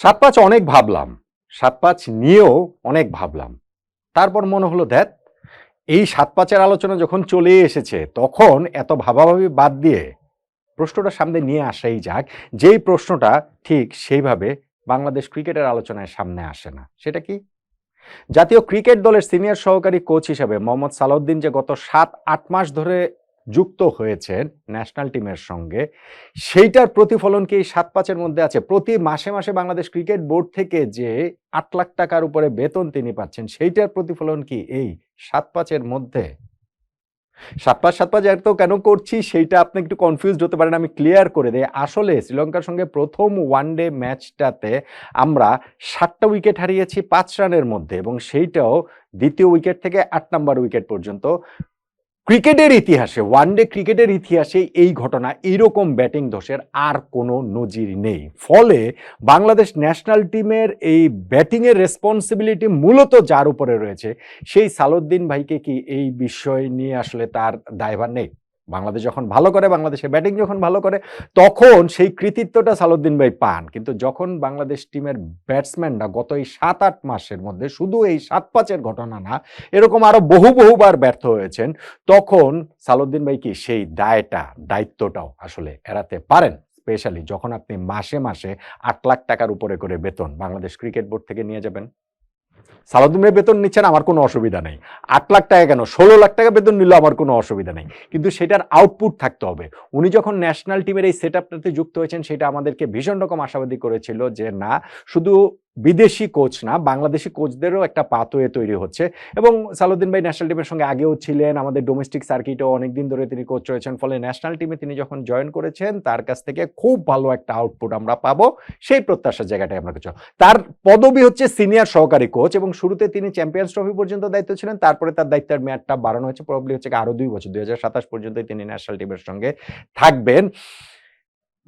সাত পাঁচ অনেক ভাবলাম, সাত পাঁচ নিয়েও অনেক ভাবলাম। তারপর মনে হলো দেখ এই সাত পাঁচের আলোচনা যখন চলে এসেছে, তখন এত ভাবাভাবি বাদ দিয়ে প্রশ্নটা সামনে নিয়ে আসাই যাক। যেই প্রশ্নটা ঠিক সেইভাবে বাংলাদেশ ক্রিকেটের আলোচনায় সামনে আসে না। সেটা কি? জাতীয় ক্রিকেট দলের সিনিয়র সহকারী কোচ হিসেবে মোহাম্মদ সালাউদ্দিন যে গত সাত, আট মাস ধরে যুক্ত হয়েছেন ন্যাশনাল টিমের সঙ্গে। সেইটার প্রতিফলন কি এই সাত পাঁচের মধ্যে আছে? প্রতি মাসে মাসে বাংলাদেশ ক্রিকেট বোর্ড থেকে যে আট লাখ টাকার উপরে বেতন তিনি পাচ্ছেন, সেইটার প্রতিফলন কি এই সাত পাঁচের মধ্যে? সাত পাঁচ সাত পাঁচ এত কেন করছি সেইটা আপনি একটু কনফিউজড হতে পারেন, আমি ক্লিয়ার করে দেই। আসলে শ্রীলঙ্কার সঙ্গে প্রথম ওয়ানডে ম্যাচটাতে আমরা সাতটা উইকেট হারিয়েছি পাঁচ রানের মধ্যে এবং সেইটাও দ্বিতীয় উইকেট থেকে আট নাম্বার উইকেট পর্যন্ত। ক্রিকেটের ইতিহাসে ওয়ানডে ক্রিকেটের ইতিহাসে এই ঘটনা, এইরকম ব্যাটিং দোষের আর কোনো নজির নেই। ফলে বাংলাদেশ ন্যাশনাল টিমের এই ব্যাটিংয়ের রেসপন্সিবিলিটি মূলত যার উপরে রয়েছে, সেই সালুদ্দিন ভাইকে কি এই বিষয় নিয়ে আসলে তার দায়ভার নেই? বাংলাদেশ যখন ভালো করে বাংলাদেশে ব্যাটিং যখন ভালো করে, তখন সেই কৃতিত্বটা সালুদ্দিন ভাই পান। কিন্তু যখন বাংলাদেশ টিমের ব্যাটসম্যানরা গত এই সাত আট মাসের মধ্যে শুধু এই সাত পাঁচের ঘটনা না, এরকম আরও বহু, বহুবার ব্যর্থ হয়েছেন, তখন সালুদ্দিন ভাই কি সেই দায়টা, দায়িত্বটাও আসলে এড়াতে পারেন? স্পেশালি যখন আপনি মাসে মাসে আট লাখ টাকার উপরে করে বেতন বাংলাদেশ ক্রিকেট বোর্ড থেকে নিয়ে যাবেন। সালাউদ্দিন ভাই বেতন নিচ্ছেন, আমার কোনো অসুবিধা নেই। আট লাখ টাকা কেন? ষোলো লাখ টাকা বেতন নিল আমার কোনো অসুবিধা নেই। কিন্তু সেটার আউটপুট থাকতে হবে। উনি যখন ন্যাশনাল টিমের এই সেট যুক্ত হয়েছেন, সেটা আমাদেরকে ভীষণ রকম আশাবাদী করেছিল যে না, শুধু বিদেশি কোচ না, বাংলাদেশি কোচদেরও একটা পাথওয়ে তৈরি হচ্ছে। এবং সালুদ্দিন ভাই ন্যাশনাল টিমের সঙ্গে আগেও ছিলেন, আমাদের ডোমেস্টিক সার্কিটেও অনেকদিন ধরে তিনি কোচ রয়েছেন, ফলে ন্যাশনাল টিমে তিনি যখন জয়েন করেছেন, তার কাছ থেকে খুব ভালো একটা আউটপুট আমরা পাবো। সেই প্রত্যাশার জায়গাটাই আমরা কিছু তার পদবি হচ্ছে সিনিয়র সহকারী কোচ এবং শুরুতে তিনি চ্যাম্পিয়ন্স ট্রফি পর্যন্ত দায়িত্ব ছিলেন, তারপরে তার দায়িত্বের মেয়াদটা বাড়ানো হয়েছে প্রবলি হচ্ছে আরও দুই বছর, দুই হাজার সাতাশ পর্যন্তই তিনি ন্যাশনাল টিমের সঙ্গে থাকবেন।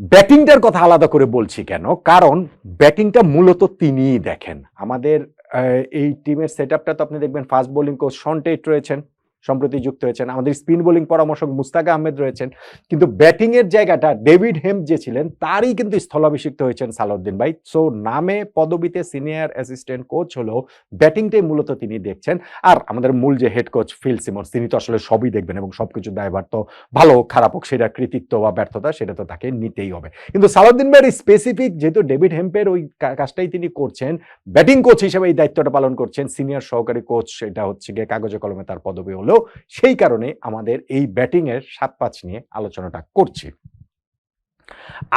ব্যাটিংটার কথা আলাদা করে বলছি কেন? কারণ ব্যাটিংটা মূলত তিনিই দেখেন। আমাদের এই টিমের সেট আপটা তো আপনি দেখবেন fast bowling coach Shaun Tait রয়েছেন। সম্প্রতি যুক্ত হয়েছেন। আমাদের স্পিন বোলিং পরামর্শক মুস্তাক আহমেদ রয়েছেন। কিন্তু ব্যাটিং এর জায়গাটা ডেভিড হেম যে ছিলেন তারই কিন্তু স্থলাভিষিক্ত হয়েছেন সালাউদ্দিন ভাই। সো নামে পদবিতে সিনিয়র অ্যাসিস্ট্যান্ট কোচ হলেও ব্যাটিংটাই মূলত তিনি দেখছেন। আর আমাদের মূল যে হেড কোচ ফিল সিমন্স তিনি তো আসলে সবই দেখবেন এবং সবকিছু দায়ভার তো ভালো হোক, খারাপ হোক সেটা কৃতিত্ব বা ব্যর্থতা সেটা তো তাকে নিতেই হবে। কিন্তু সালাউদ্দিন ভাইয়ের স্পেসিফিক যেহেতু ডেভিড হেম্পের ওই কাজটাই তিনি করছেন ব্যাটিং কোচ হিসেবে এই দায়িত্বটা পালন করছেন। সিনিয়র সহকারী কোচ সেটা হচ্ছে গিয়ে কাগজে কলমে তার পদবি হলেও সেই কারণে আমাদের এই ব্যাটিংয়ের সাত পাঁচ নিয়ে আলোচনাটা করছি।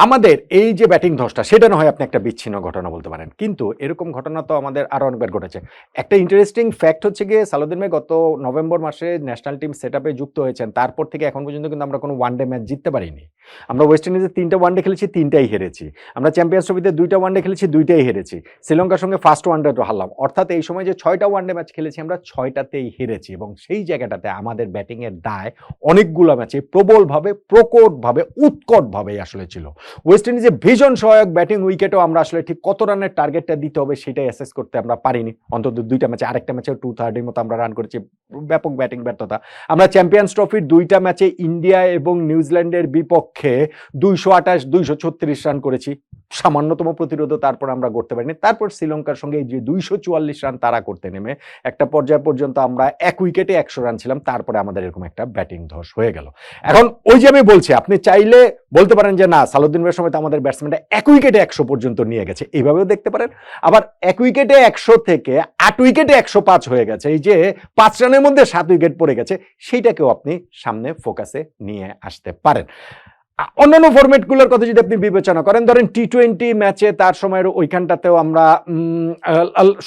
আমাদের এই যে ব্যাটিং ধসটা, সেটা না হয় আপনি একটা বিচ্ছিন্ন ঘটনা বলতে পারেন। কিন্তু এরকম ঘটনা তো আমাদের আরও অনেকবার ঘটেছে। একটা ইন্টারেস্টিং ফ্যাক্ট হচ্ছে গিয়ে সালুদ্দিন ভাই গত নভেম্বর মাসে ন্যাশনাল টিম সেট যুক্ত হয়েছেন। তারপর থেকে এখন পর্যন্ত কিন্তু আমরা কোনো ওয়ান ডে ম্যাচ জিততে পারিনি। আমরা ওয়েস্ট ইন্ডিজে তিনটা ওয়ানডে খেলেছি, তিনটাই হেরেছি। আমরা চ্যাম্পিয়ন্স ট্রফিতে দুইটা ওয়ানডে খেলেছি, দুইটাই হেরেছি। শ্রীলঙ্কার সঙ্গে ফার্স্ট ওয়ানডে হারলাম। অর্থাৎ এই সময় যে ছয়টা ওয়ানডে ম্যাচ খেলেছি আমরা, ছয়টাতেই হেরেছি এবং সেই জায়গাটাতে আমাদের ব্যাটিংয়ের দায় অনেকগুলো ম্যাচে প্রবলভাবে, প্রকটভাবে, উৎকটভাবে আসলে ছিল। ওয়েস্ট ইন্ডিজে ভীষণ সহায়ক ব্যাটিং উইকেটও আমরা আসলে ঠিক কত রানের টার্গেটটা দিতে হবে সেটাই অ্যাসেস করতে আমরা পারিনি। অন্তত দুইটা ম্যাচে আরেকটা ম্যাচে টু থার্টির মতো আমরা রান করেছি। ব্যাপক ব্যাটিং ব্যর্থতা। আমরা চ্যাম্পিয়ন্স ট্রফির দুইটা ম্যাচে ইন্ডিয়া এবং নিউজিল্যান্ডের বিপক্ষে দুইশো আঠাশ, দুইশো ছত্রিশ রান করেছি। সামান্যতম প্রতিরোধও তারপর আমরা করতে পারিনি। তারপর শ্রীলঙ্কার সঙ্গে যে দুইশো চুয়াল্লিশ রান তারা করতে নেমে, একটা পর্যায় পর্যন্ত আমরা এক উইকেটে একশো রান ছিলাম। তারপরে আমাদের এরকম একটা ব্যাটিং ধস হয়ে গেল। এখন ওই যে আমি বলছি, আপনি চাইলে বলতে পারেন যে, না সালুদ্দিন ভাইয়ের সময় তো আমাদের ব্যাটসম্যানটা এক উইকেটে একশো পর্যন্ত নিয়ে গেছে। এইভাবেও দেখতে পারেন। আবার এক উইকেটে একশো থেকে আট উইকেটে একশো পাঁচ হয়ে গেছে। এই যে পাঁচ রানের মধ্যে সাত উইকেট পড়ে গেছে, সেইটাকেও আপনি সামনে ফোকাসে নিয়ে আসতে পারেন। অন্যান্য ফরম্যাটগুলোর কথা যদি আপনি বিবেচনা করেন, ধরেন টি টোয়েন্টি ম্যাচে তার সময়ের ওইখানটাতেও আমরা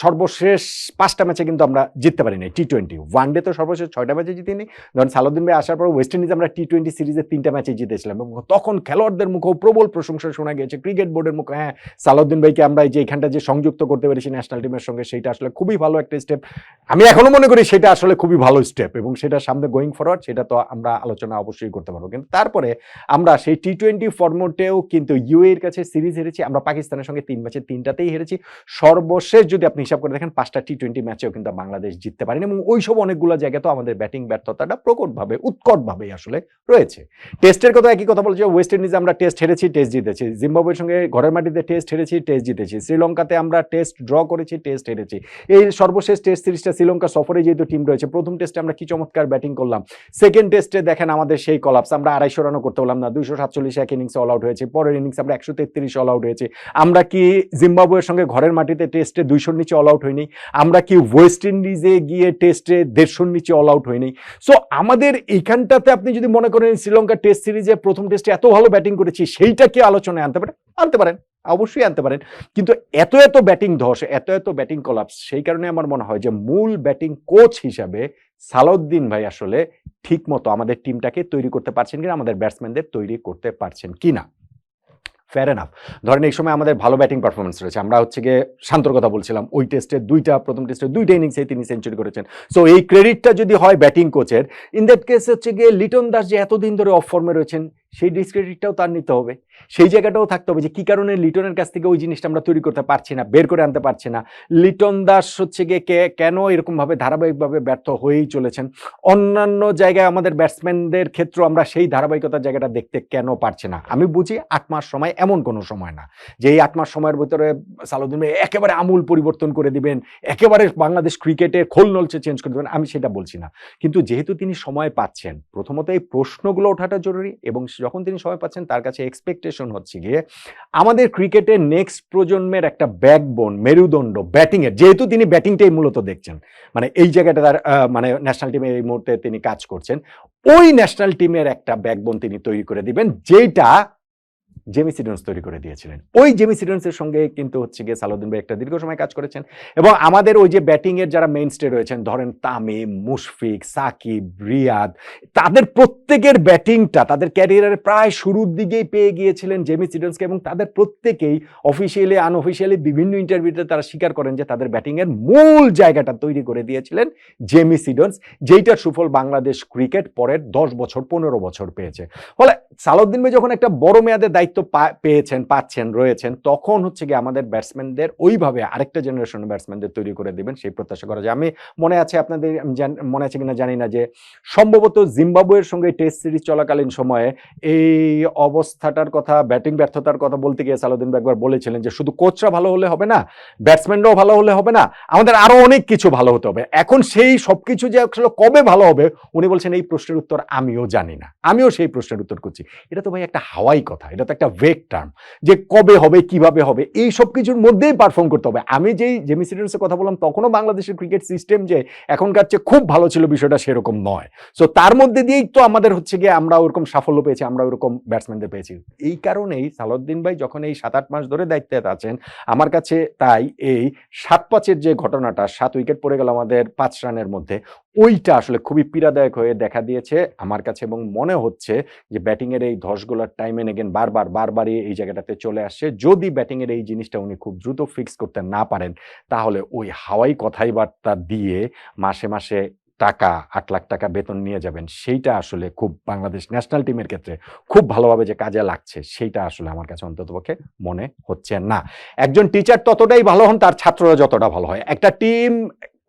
সর্বশেষ পাঁচটা ম্যাচে কিন্তু আমরা জিততে পারিনি। টি টোয়েন্টি ওয়ান ডে তো সর্বশেষ ছয়টা ম্যাচে জিতিনি। ধরেন সালুদ্দিন ভাই আসার পর ওয়েস্ট ইন্ডিজ আমরা টি টোয়েন্টি সিরিজে তিনটা ম্যাচে জিতেছিলাম এবং তখন খেলোয়াড়দের মুখেও প্রবল প্রশংসা শোনা গিয়েছে। ক্রিকেট বোর্ডের মুখে হ্যাঁ সালাউদ্দিন ভাইকে আমরা যে এখানটা যে সংযুক্ত করতে পেরেছি ন্যাশনাল টিমের সঙ্গে, সেইটা আসলে খুবই ভালো একটা স্টেপ আমি এখনও মনে করি সেটা আসলে খুবই ভালো স্টেপ এবং সেটা সামনে গোয়িং ফরওয়ার্ড সেটা তো আমরা আলোচনা অবশ্যই করতে পারব। কিন্তু তারপরে আমরা সেই টি টোয়েন্টি ফর্মেটেও কিন্তু ইউএর কাছে সিরিজ হেরেছি, আমরা পাকিস্তানের সঙ্গে তিন ম্যাচে তিনটাতেই হেরেছি। সর্বশেষ যদি আপনি হিসাব করে দেখেন, পাঁচটা টি টোয়েন্টি ম্যাচেও কিন্তু বাংলাদেশ জিততে পারেনি এবং ওইসব অনেকগুলো জায়গায় তো আমাদের ব্যাটিং ব্যর্থতাটা প্রকটভাবে উৎকটভাবেই আসলে রয়েছে। টেস্টের কথা একই কথা বলছে ওয়েস্ট ইন্ডিজে আমরা টেস্ট হেরেছি টেস্ট জিতেছি। জিম্বাবুয়ের সঙ্গে ঘরের মাটিতে টেস্ট হেরেছি টেস্ট জিতেছি। শ্রীলঙ্কাতে আমরা টেস্ট ড্র করেছি টেস্ট হেরেছি। এই সর্বশেষ টেস্ট সিরিজটা শ্রীলঙ্কা সফরে যেহেতু টিম রয়েছে, প্রথম টেস্টে আমরা কি চমৎকার ব্যাটিং করলাম। সেকেন্ড টেস্টে দেখেন আমাদের সেই কলাপস আমরা আড়াইশো রানও করতে পারলাম না, দুইশো সাতচল্লিশ এক ইনিংস অল আউট হয়েছে, পরের ইনিংস আমরা একশো তেত্রিশ অল আউট হয়েছে। আমরা কি জিম্বাবুয়ের সঙ্গে ঘরের মাটিতে টেস্টে দুইশোর নিচে অল আউট হয়নি? আমরা কি ওয়েস্ট ইন্ডিজে গিয়ে টেস্টে দেড়শোর নিচে অল আউট হয়নি? সো আমাদের এইখানটাতে আপনি যদি মনে করেন, শ্রীলঙ্কা টেস্ট সিরিজে প্রথম টেস্টে এত ভালো ব্যাটিং করেছি সেইটাকে আলোচনায় আনতে পারেন আনতে পারেন। অবশ্যই আনতে পারেন। কিন্তু এত এত ব্যাটিং ধস, এত এত ব্যাটিং কলাপস সেই কারণে আমার মনে হয় যে মূল ব্যাটিং কোচ হিসাবে সালাউদ্দিন ভাই আসলে ঠিক মতো আমাদের টিমটাকে তৈরি করতে পারছেন কিনা, আমাদের ব্যাটসম্যানদের তৈরি করতে পারছেন কিনা? ফেয়ার এনাফ ধরেন এই সময় আমাদের ভালো ব্যাটিং পারফরমেন্স রয়েছে। আমরা হচ্ছে গিয়ে শান্তর কথা বলছিলাম, ওই টেস্টে দুইটা, প্রথম টেস্টে দুইটা ইনিংসে তিনি সেঞ্চুরি করেছেন। সো এই ক্রেডিটটা যদি হয় ব্যাটিং কোচের ইন দ্যাট কেস হচ্ছে গিয়ে লিটন দাস যে এতদিন ধরে অফ ফর্মে রয়েছেন সেই ডিসক্রেডিটটাও তার নিতে হবে। সেই জায়গাটাও থাকতে হবে যে, কী কারণে লিটনের কাছ থেকে ওই জিনিসটা আমরা তৈরি করতে পারছি না, বের করে আনতে পারছি না? লিটন দাস হচ্ছে গিয়ে কে, কেন এরকমভাবে ধারাবাহিকভাবে ব্যর্থ হয়েই চলেছেন? অন্যান্য জায়গায় আমাদের ব্যাটসম্যানদের ক্ষেত্রে আমরা সেই ধারাবাহিকতার জায়গাটা দেখতে কেন পারছি না? আমি বুঝি আট মাস সময় এমন কোনো সময় না, যে এই আট মাস সময়ের ভিতরে সালাউদ্দিন ভাই একেবারে আমূল পরিবর্তন করে দিবেন, একেবারে বাংলাদেশ ক্রিকেটের খোল নলছে চেঞ্জ করে দেবেন, আমি সেটা বলছি না। কিন্তু যেহেতু তিনি সময় পাচ্ছেন, প্রথমত এই প্রশ্নগুলো ওঠাটা জরুরি এবং যখন তিনি সময় পাচ্ছেন, তার কাছে এক্সপেকটেশন হচ্ছে গিয়ে আমাদের ক্রিকেটের নেক্সট প্রজন্মের একটা ব্যাকবোন মেরুদণ্ড ব্যাটিংয়ের যেহেতু তিনি ব্যাটিংটাই মূলত দেখছেন মানে এই জায়গাটা তার মানে ন্যাশনাল টিমের এই মুহূর্তে তিনি কাজ করছেন, ওই ন্যাশনাল টিমের একটা ব্যাকবোন তিনি তৈরি করে দিবেন যেটা জেমি সিডন্স তৈরি করে দিয়েছিলেন। ওই জেমি সিডন্সের সঙ্গে কিন্তু হচ্ছে গিয়ে সালাউদ্দিন ভাই একটা দীর্ঘ সময় কাজ করেছেন এবং আমাদের ওই যে ব্যাটিং এর যারা মেইন স্টে রয়েছেন, ধরেন তামিম, মুশফিক, সাকিব, রিয়াদ, তাদের প্রত্যেকের ব্যাটিংটা তাদের ক্যারিয়ারের প্রায় শুরুর দিকেই পেয়ে গিয়েছিলেন জেমি সিডন্সকে এবং তাদের প্রত্যেকেই অফিসিয়ালি আনঅফিসিয়ালি বিভিন্ন ইন্টারভিউতে তারা স্বীকার করেন যে তাদের ব্যাটিং এর মূল জায়গাটা তৈরি করে দিয়েছিলেন জেমি সিডন্স যেইটার সুফল বাংলাদেশ ক্রিকেট পরের দশ বছর, পনেরো বছর পেয়েছে। ফলে সালাউদ্দিন ভাই যখন একটা বড় মেয়াদের দায়িত্ব পেয়েছেন, পাচ্ছেন, রয়েছেন, তখন হচ্ছে গিয়ে আমাদের ব্যাটসম্যানদের ওইভাবে আরেকটা জেনারেশন ব্যাটসম্যানদের তৈরি করে দেবেন, সেই প্রত্যাশা করা যায়। আমি মনে আছে আপনাদের মনে আছে কিনা জানি না যে সম্ভবত জিম্বাবুয়ের সঙ্গে টেস্ট সিরিজ চলাকালীন সময়ে এই অবস্থাটার কথা, ব্যাটিং ব্যর্থতার কথা বলতে গিয়ে সালাউদ্দিন ভাই একবার বলেছিলেন যে শুধু কোচরা ভালো হলে হবে না, ব্যাটসম্যানরাও ভালো হলে হবে না, আমাদের আরও অনেক কিছু ভালো হতে হবে। এখন সেই সবকিছু যে আসলে কবে ভালো হবে, উনি বলছেন এই প্রশ্নের উত্তর আমিও জানি না। আমিও সেই প্রশ্নের উত্তর করছি এটা তো ভাই একটা হাওয়াই কথা, এটা তো একটা ভেক টার্ম যে কবে হবে, কীভাবে হবে, এই সব কিছুর মধ্যেই পারফর্ম করতে হবে। আমি যেই জেমি সিডেন্সের কথা বললাম, তখনও বাংলাদেশের ক্রিকেট সিস্টেম যে এখনকার চেয়ে খুব ভালো ছিল বিষয়টা সেরকম নয়। সো তার মধ্যে দিয়েই তো আমাদের হচ্ছে গিয়ে আমরা ওরকম সাফল্য পেয়েছি, আমরা ওরকম ব্যাটসম্যানদের পেয়েছি। এই কারণেই সালাউদ্দিন ভাই যখন এই সাত আট মাস ধরে দায়িত্বে আছেন, আমার কাছে তাই এই সাত পাঁচের যে ঘটনাটা, সাত উইকেট পড়ে গেল আমাদের পাঁচ রানের মধ্যে ওইটা আসলে খুবই পীড়াদায়ক হয়ে দেখা দিয়েছে আমার কাছে এবং মনে হচ্ছে যে ব্যাটিংয়ের এই ধসগুলোর টাইম এন এগেন বারবার, বারবারই এই জায়গাটাতে চলে আসছে। যদি ব্যাটিংয়ের এই জিনিসটা উনি খুব দ্রুত ফিক্স করতে না পারেন, তাহলে ওই হাওয়াই কথাই বার্তা দিয়ে মাসে মাসে টাকা, আট লাখ টাকা বেতন নিয়ে যাবেন। সেইটা আসলে খুব বাংলাদেশ ন্যাশনাল টিমের ক্ষেত্রে খুব ভালোভাবে যে কাজে লাগছে, সেইটা আসলে আমার কাছে অন্ততপক্ষে মনে হচ্ছে না। একজন টিচার ততটাই ভালো হন, তার ছাত্ররা যতটা ভালো হয়। একটা টিম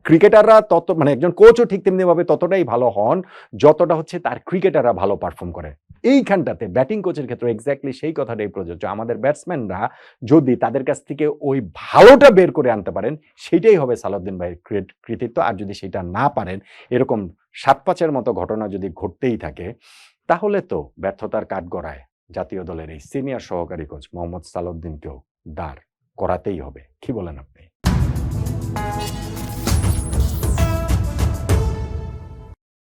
ক্রিকেটাররা তত মানে একজন কোচও ঠিক তেমনিভাবে ততটাই ভালো হন, যতটা হচ্ছে তার ক্রিকেটাররা ভালো পারফর্ম করে। এইখানটাতে ব্যাটিং কোচের ক্ষেত্রে এক্স্যাক্টলি সেই কথাটাই প্রযোজ্য। আমাদের ব্যাটসম্যানরা যদি তাদের কাছ থেকে ওই ভালোটা বের করে আনতে পারেন সেটাই হবে সালাউদ্দিন ভাইয়ের কৃত- কৃতিত্ব। আর যদি সেটা না পারেন, এরকম সাত পাঁচের মতো ঘটনা যদি ঘটতেই থাকে, তাহলে তো ব্যর্থতার কাঠগড়ায় জাতীয় দলের এই সিনিয়র সহকারী কোচ মোহাম্মদ সালাউদ্দিনকেও দাঁড় করাতেই হবে। কি বলেন আপনি?